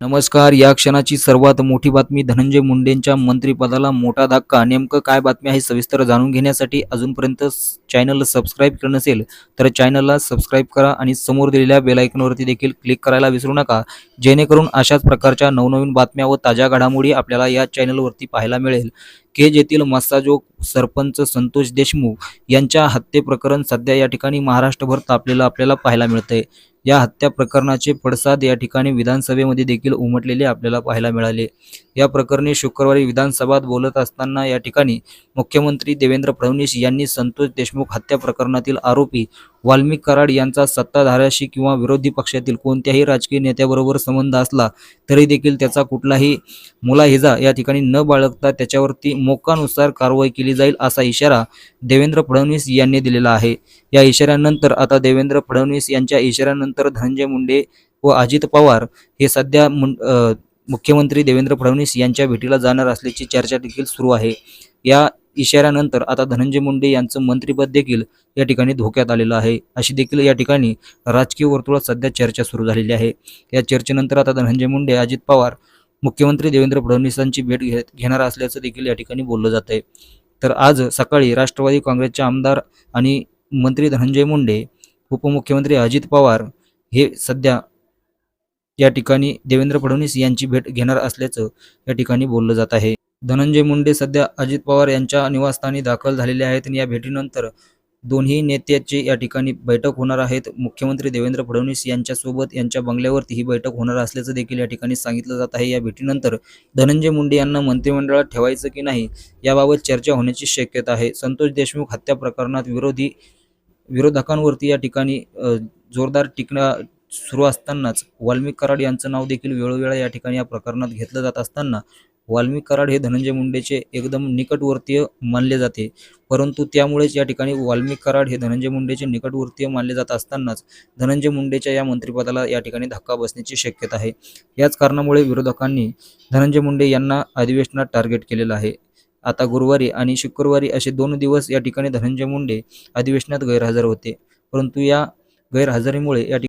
नमस्कार या क्षणाची सर्वात मोठी बातमी धनंजय मुंडेंच्या मंत्रिपदाला मोठा धक्का. नेमकं काय बातमी आहे सविस्तर जाणून घेण्यासाठी अजूनपर्यंत चॅनल चॅनलला सबस्क्राईब केलं नसेल तर चॅनलला सबस्क्राईब करा आणि समोर दिलेल्या बेलायकनवरती देखील क्लिक करायला विसरू नका. जेणेकरून अशाच प्रकारच्या नवनवीन बातम्या व ताज्या घडामोडी आपल्याला या चॅनलवरती पाहायला मिळेल. केज येथील मस्साजोग सरपंच संतोष देशमुख यांच्या हत्येप्रकरण सध्या या ठिकाणी महाराष्ट्रभर तापलेलं आपल्याला पाहायला मिळतंय. या हत्या प्रकरणाचे पडसाद या ठिकाणी विधानसभेमध्ये देखील उमटलेले आपल्याला पाहायला मिळाले. या प्रकरणी शुक्रवारी विधानसभेत बोलत असताना या ठिकाणी मुख्यमंत्री देवेंद्र फडणवीस यांनी संतोष देशमुख हत्या प्रकरणातील आरोपी वाल्मिक कराड यांचा सत्ताधाऱ्याशी किंवा विरोधी पक्षातील कोणत्याही राजकीय नेत्याबरोबर संबंध असला तरी देखील त्याचा कुठलाही मुलाहिजा या ठिकाणी न बाळगता त्याच्यावरती मोकानुसार कारवाई केली जाईल असा इशारा देवेंद्र फडणवीस यांनी दिलेला आहे. या इशाऱ्यानंतर आता देवेंद्र फडणवीस यांच्या इशाऱ्यानंतर धनंजय मुंडे व अजित पवार हे सध्या मुख्यमंत्री देवेंद्र फडणवीस यांच्या भेटीला जाणार असल्याची चर्चा देखील सुरू आहे. या इशाऱ्यानंतर आता धनंजय मुंडे यांचं मंत्रिपद देखील या ठिकाणी धोक्यात आलेलं आहे. अशी देखील या ठिकाणी राजकीय वर्तुळात सध्या चर्चा सुरू झालेली आहे. या चर्चेनंतर आता धनंजय मुंडे अजित पवार मुख्यमंत्री देवेंद्र फडणवीसांची भेट घेत घेणार असल्याचं देखील या ठिकाणी बोललं जात आहे. तर आज सकाळी राष्ट्रवादी काँग्रेसचे आमदार आणि मंत्री धनंजय मुंडे उपमुख्यमंत्री अजित पवार हे सध्या या ठिकाणी देवेंद्र फडणवीस यांची भेट घेणार असल्याचं या ठिकाणी बोललं जात आहे. धनंजय मुंडे सध्या अजित पवार यांच्या निवासस्थानी दाखल झालेले आहेत आणि या भेटीनंतर दोन्ही नेत्याची या ठिकाणी बैठक होणार आहेत. मुख्यमंत्री देवेंद्र फडणवीस यांच्यासोबत यांच्या बंगल्यावरती ही बैठक होणार असल्याचं देखील या ठिकाणी सांगितलं जात आहे. या भेटीनंतर धनंजय मुंडे यांना मंत्रिमंडळात ठेवायचं की नाही याबाबत चर्चा होण्याची शक्यता आहे. संतोष देशमुख हत्या प्रकरणात विरोधी विरोधकांवरती या ठिकाणी जोरदार टिकणा सुरू असतानाच वाल्मिक कराड यांचं नाव देखील वेळोवेळा या ठिकाणी या प्रकरणात घेतलं जात असताना वाल्मिक कराड हे धनंजय मुंडेचे एकदम निकटवर्तीय मानले जाते. परंतु त्यामुळेच या ठिकाणी वाल्मिक कराड हे धनंजय मुंडेचे निकटवर्तीय मानले जात असतानाच धनंजय मुंडेच्या या मंत्रिपदाला या ठिकाणी धक्का बसण्याची शक्यता आहे. याच कारणामुळे विरोधकांनी धनंजय मुंडे यांना अधिवेशनात टार्गेट केलेलं आहे. आता गुरुवारी आणि शुक्रवारी असे दोन दिवस या ठिकाणी धनंजय मुंडे अधिवेशनात गैरहजर होते. परंतु या गैरहजेरीमुळे या